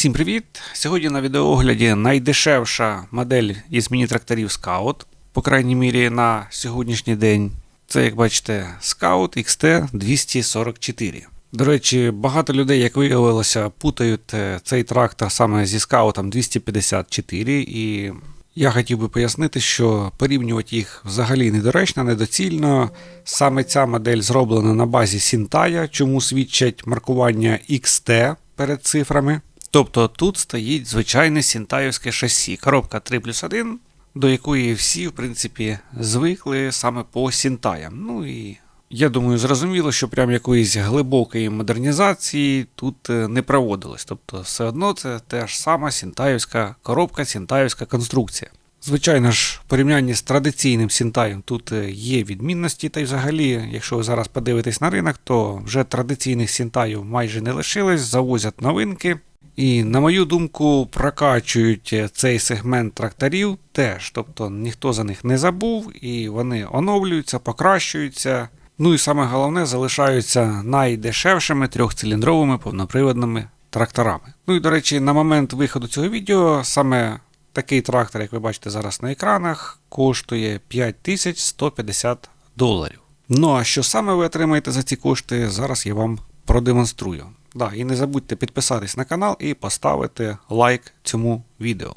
Всім привіт! Сьогодні на відеоогляді найдешевша модель із міні-тракторів Scout, по крайній мірі на сьогоднішній день. Це, як бачите, Scout XT244. До речі, багато людей, як виявилося, путають е, цей трактор саме зі Scout 254, і я хотів би пояснити, що порівнювати їх взагалі недоречно, недоцільно. Саме ця модель зроблена на базі Сінтая, чому свідчать маркування XT перед цифрами. Тобто тут стоїть звичайне сінтаївське шасі, коробка 3 плюс 1, до якої всі, в принципі, звикли саме по сінтаям. Ну і я думаю, зрозуміло, що прям якоїсь глибокої модернізації тут е, не проводилось. Тобто, все одно це те ж сама сінтаївська коробка, сінтаївська конструкція. Звичайно ж, в порівнянні з традиційним сінтаєм тут е, є відмінності, та й взагалі, якщо ви зараз подивитесь на ринок, то вже традиційних сінтаїв майже не лишилось, завозять новинки. І, на мою думку, прокачують е, цей сегмент тракторів теж. Тобто ніхто за них не забув, і вони оновлюються, покращуються. Ну і саме головне, залишаються найдешевшими трьохциліндровими повноприводними тракторами. Ну і до речі, на момент виходу цього відео саме такий трактор, як ви бачите зараз на екранах, коштує 5150 доларів. Ну а що саме ви отримаєте за ці кошти, зараз я вам продемонструю. Да, і не забудьте підписатись на канал і поставити лайк цьому відео.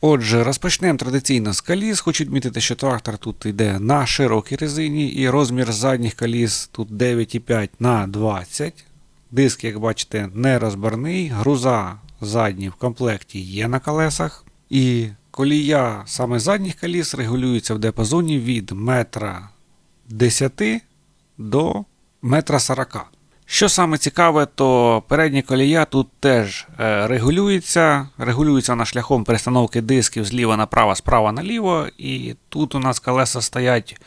Отже, розпочнемо традиційно з коліс. Хочу відмітити, що трактор тут йде на широкій резині, і розмір задніх коліс тут 9,5 на 20. Диск, як бачите, не розборний. Груза задні в комплекті є на колесах. І колія саме задніх коліс регулюється в диапазоні від 1,10 м до 1,40 м. Що саме цікаве, то передня колія тут теж е, регулюється. Регулюється вона шляхом перестановки дисків зліва направо, справа наліво. І тут у нас колеса стоять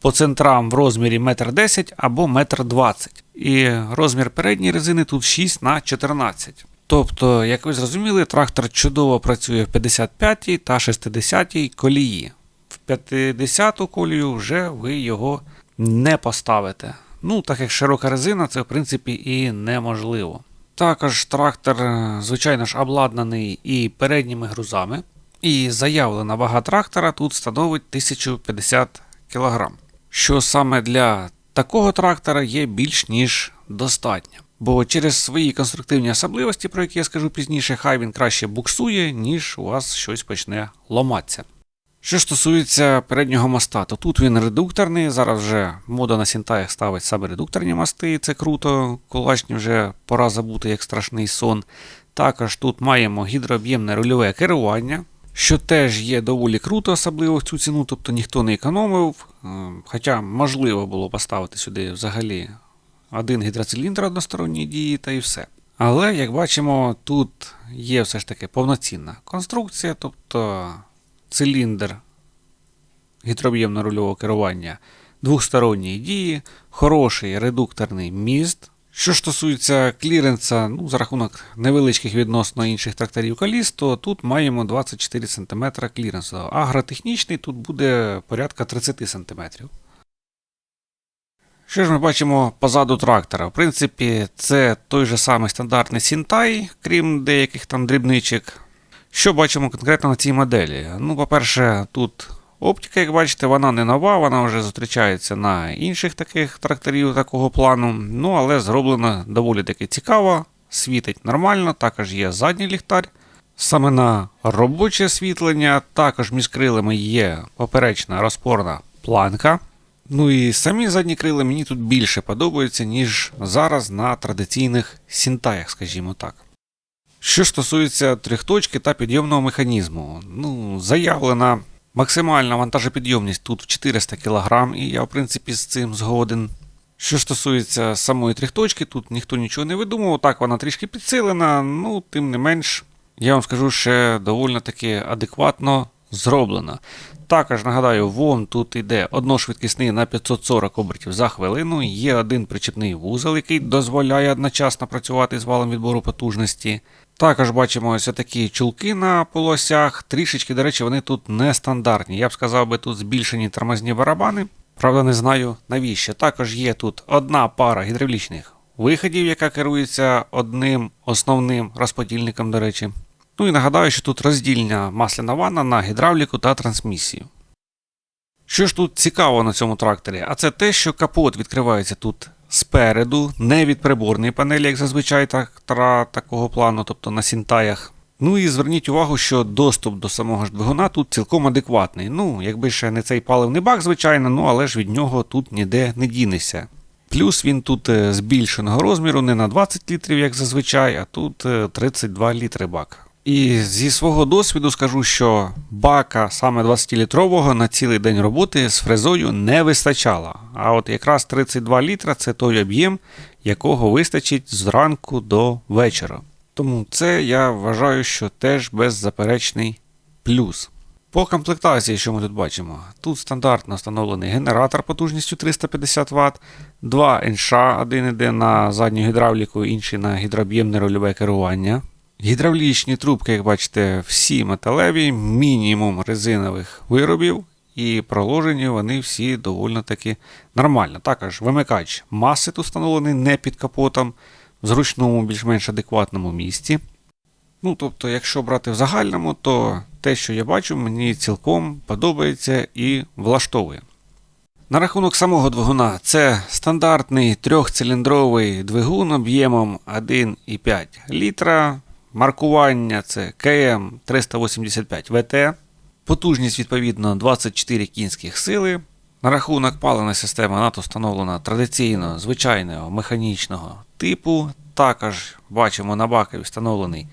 по центрам в розмірі 1,10 м або 1,20 м. І розмір передньої резини тут 6 на 14 Тобто, як ви зрозуміли, трактор чудово працює в 55 та 60 колії. В 50 колію вже ви його не поставите. Ну, так як широка резина, це в принципі і неможливо. Також трактор, звичайно ж, обладнаний і передніми грузами. І заявлена вага трактора тут становить 1050 кг. Що саме для такого трактора є більш ніж достатньо. Бо через свої конструктивні особливості, про які я скажу пізніше, хай він краще буксує, ніж у вас щось почне ломатися. Що стосується переднього моста, то тут він редукторний. Зараз вже мода на сінтаях ставить саме редукторні мости, і це круто. Кулачні вже пора забути як страшний сон. Також тут маємо гідрооб'ємне рульове керування, що теж є доволі круто, особливо в цю ціну, тобто ніхто не економив. Е, хоча можливо було поставити сюди взагалі один гідроциліндр односторонньої дії та і все. Але, як бачимо, тут є все ж таки повноцінна конструкція, тобто циліндр гідрооб'ємно рульового керування двохсторонньої дії, хороший редукторний міст. Що ж стосується кліренса, ну, за рахунок невеличких відносно інших тракторів коліс, то тут маємо 24 см кліренсу. Агротехнічний тут буде порядка 30 см. Що ж ми бачимо позаду трактора? В принципі, це той же самий стандартний Сінтай, крім деяких там дрібничок. Що бачимо конкретно на цій моделі? Ну, по-перше, тут оптика, як бачите, вона не нова, вона вже зустрічається на інших таких тракторів такого плану. Ну, але зроблено доволі таки цікаво, світить нормально, також є задній ліхтар. Саме на робоче освітлення, також між крилами є поперечна розпорна планка. Ну і самі задні крила мені тут більше подобаються, ніж зараз на традиційних сінтаях, скажімо так. Що стосується трьохточки та підйомного механізму, ну, заявлена максимальна вантажопідйомність тут в 400 кг, і я, в принципі, з цим згоден. Що стосується самої трьохточки, тут ніхто нічого не видумував, так вона трішки підсилена, ну, тим не менш, я вам скажу, ще доволі таки адекватно зроблена. Також нагадаю, ВОМ тут йде одношвидкісний на 540 обертів за хвилину, є один причепний вузол, який дозволяє одночасно працювати з валом відбору потужності. Також бачимо ось такі чулки на полосях. Трішечки, до речі, вони тут нестандартні. Я б сказав, би тут збільшені тормозні барабани. Правда, не знаю навіщо. Також є тут одна пара гідравлічних виходів, яка керується одним основним розподільником, до речі. Ну і нагадаю, що тут роздільня масляна ванна на гідравліку та трансмісію. Що ж тут цікаво на цьому тракторі? А це те, що капот відкривається тут спереду, не від приборної панелі, як зазвичай трактора такого плану, тобто на сінтаях. Ну і зверніть увагу, що доступ до самого ж двигуна тут цілком адекватний. Ну, якби ще не цей паливний бак, звичайно, ну але ж від нього тут ніде не дінешся. Плюс він тут е, збільшеного розміру, не на 20 літрів, як зазвичай, а тут е, 32 літри бак. І зі свого досвіду скажу, що бака саме 20-літрового на цілий день роботи з фрезою не вистачало. А от якраз 32 літра це той об'єм, якого вистачить зранку до вечора. Тому це я вважаю, що теж беззаперечний плюс. По комплектації, що ми тут бачимо, тут стандартно встановлений генератор потужністю 350 Вт, два НШ, один йде на задню гідравліку, інший на гідрооб'ємне рульове керування. Гідравлічні трубки, як бачите, всі металеві, мінімум резинових виробів, і проложені вони всі доволі таки нормально. Також вимикач маси тут встановлений не під капотом, в зручному, більш-менш адекватному місці. Ну, тобто, якщо брати в загальному, то те, що я бачу, мені цілком подобається і влаштовує. На рахунок самого двигуна, це стандартний трьохциліндровий двигун об'ємом 1,5 літра. Маркування це КМ 385 ВТ. Потужність, відповідно, 24 кінських сили. На рахунок паливної системи НАТО встановлена традиційно звичайного механічного типу. Також бачимо на бакові встановлений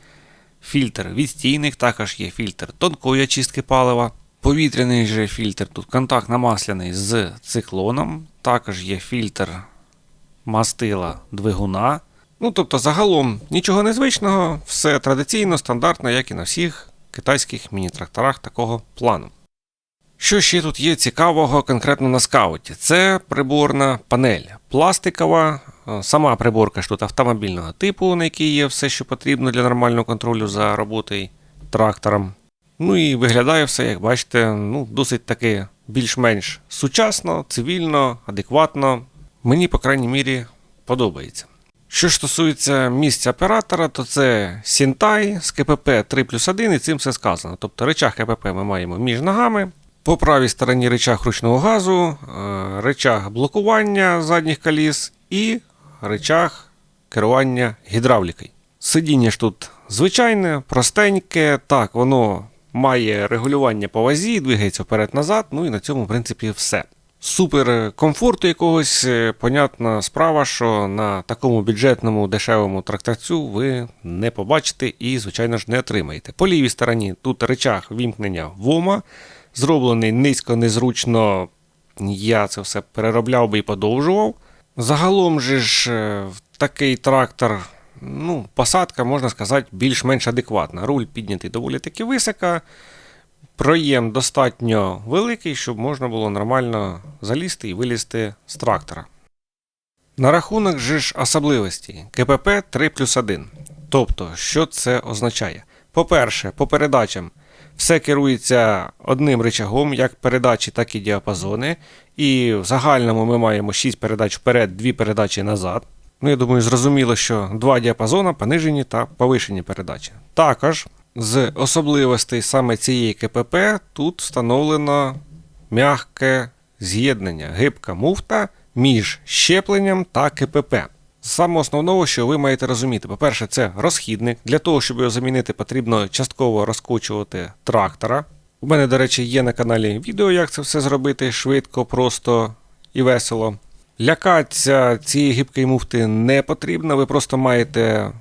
фільтр відстійних, також є фільтр тонкої очистки палива. Повітряний же фільтр тут контактно-масляний з циклоном. Також є фільтр мастила двигуна. Ну, тобто, загалом нічого незвичного, все традиційно, стандартно, як і на всіх китайських міні-тракторах такого плану. Що ще тут є цікавого конкретно на скауті? Це приборна панель пластикова, е, сама приборка ж тут автомобільного типу, на якій є все, що потрібно для нормального контролю за роботою трактором. Ну і виглядає все, як бачите, ну, досить таки більш-менш сучасно, цивільно, адекватно. Мені, по крайній мірі, подобається. Що ж стосується місця оператора, то це Сінтай з КПП 3 плюс 1 і цим все сказано. Тобто речах КПП ми маємо між ногами. По правій стороні речах ручного газу, е, речах блокування задніх коліс і речах керування гідравлікою. Сидіння ж тут звичайне, простеньке, так, воно має регулювання по вазі, двигається вперед-назад, ну і на цьому, в принципі, все. Супер комфорту якогось, е, понятна справа, що на такому бюджетному дешевому тракторцю ви не побачите і, звичайно ж, не отримаєте. По лівій стороні тут речах вімкнення ВОМа, зроблений низько, незручно. Я це все переробляв би і подовжував. Загалом же ж е, такий трактор, ну, посадка, можна сказати, більш-менш адекватна. Руль піднятий доволі таки високо проєм достатньо великий, щоб можна було нормально залізти і вилізти з трактора. На рахунок же ж особливості КПП 3 плюс 1. Тобто, що це означає? По-перше, по передачам все керується одним рычагом, як передачі, так і діапазони. І в загальному ми маємо 6 передач вперед, 2 передачі назад. Ну, я думаю, зрозуміло, що два діапазони понижені та повишені передачі. Також з особливостей саме цієї КПП тут встановлено м'яке з'єднання, гибка муфта між щепленням та КПП. Саме основного, що ви маєте розуміти, по-перше, це розхідник. Для того, щоб його замінити, потрібно частково розкочувати трактора. У мене, до речі, є на каналі відео, як це все зробити швидко, просто і весело. Лякатися цієї гибкої муфти не потрібно, ви просто маєте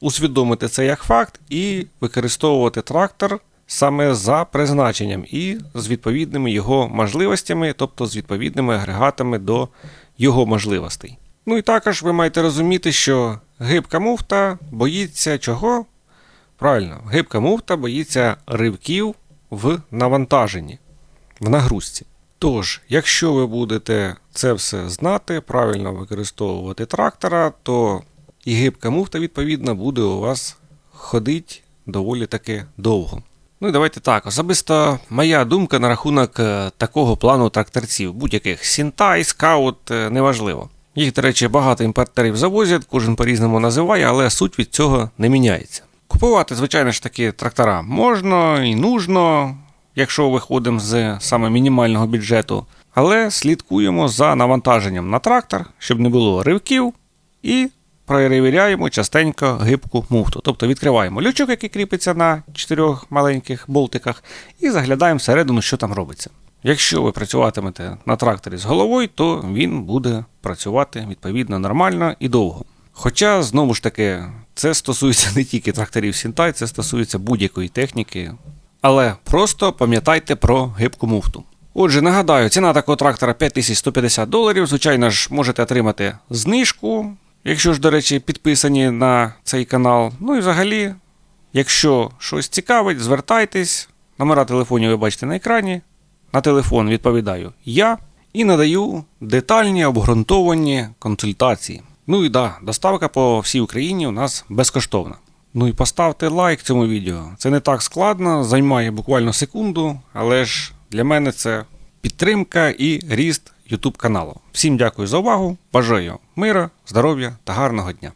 усвідомити це як факт і використовувати трактор саме за призначенням і з відповідними його можливостями, тобто з відповідними агрегатами до його можливостей. Ну і також ви маєте розуміти, що гибка муфта боїться чого? Правильно, гибка муфта боїться ривків в навантаженні, в нагрузці. Тож, якщо ви будете це все знати, правильно використовувати трактора, то і гибка муфта, відповідно, буде у вас ходить доволі таки довго. Ну і давайте так. Особисто моя думка на рахунок е, такого плану тракторців, будь-яких Сінтай, скаут, е, неважливо. Їх, до речі, багато імпортерів завозять, кожен по-різному називає, але суть від цього не міняється. Купувати, звичайно ж таки, трактора можна і нужно, якщо виходимо з саме мінімального бюджету. Але слідкуємо за навантаженням на трактор, щоб не було ривків, і перевіряємо частенько гибку муфту. Тобто відкриваємо лючок, який кріпиться на чотирьох маленьких болтиках, і заглядаємо всередину, що там робиться. Якщо ви працюватимете на тракторі з головою, то він буде працювати відповідно нормально і довго. Хоча, знову ж таки, це стосується не тільки тракторів Сінтай, це стосується будь-якої техніки. Але просто пам'ятайте про гибку муфту. Отже, нагадаю, ціна такого трактора 5150 доларів. Звичайно ж, можете отримати знижку, якщо ж, до речі, підписані на цей канал. Ну і взагалі, якщо щось цікавить, звертайтесь. Номера телефонів ви бачите на екрані. На телефон відповідаю я і надаю детальні обґрунтовані консультації. Ну і да, доставка по всій Україні у нас безкоштовна. Ну і поставте лайк цьому відео. Це не так складно, займає буквально секунду, але ж для мене це підтримка і ріст YouTube каналу. Всім дякую за увагу. Бажаю мира, здоров'я та гарного дня.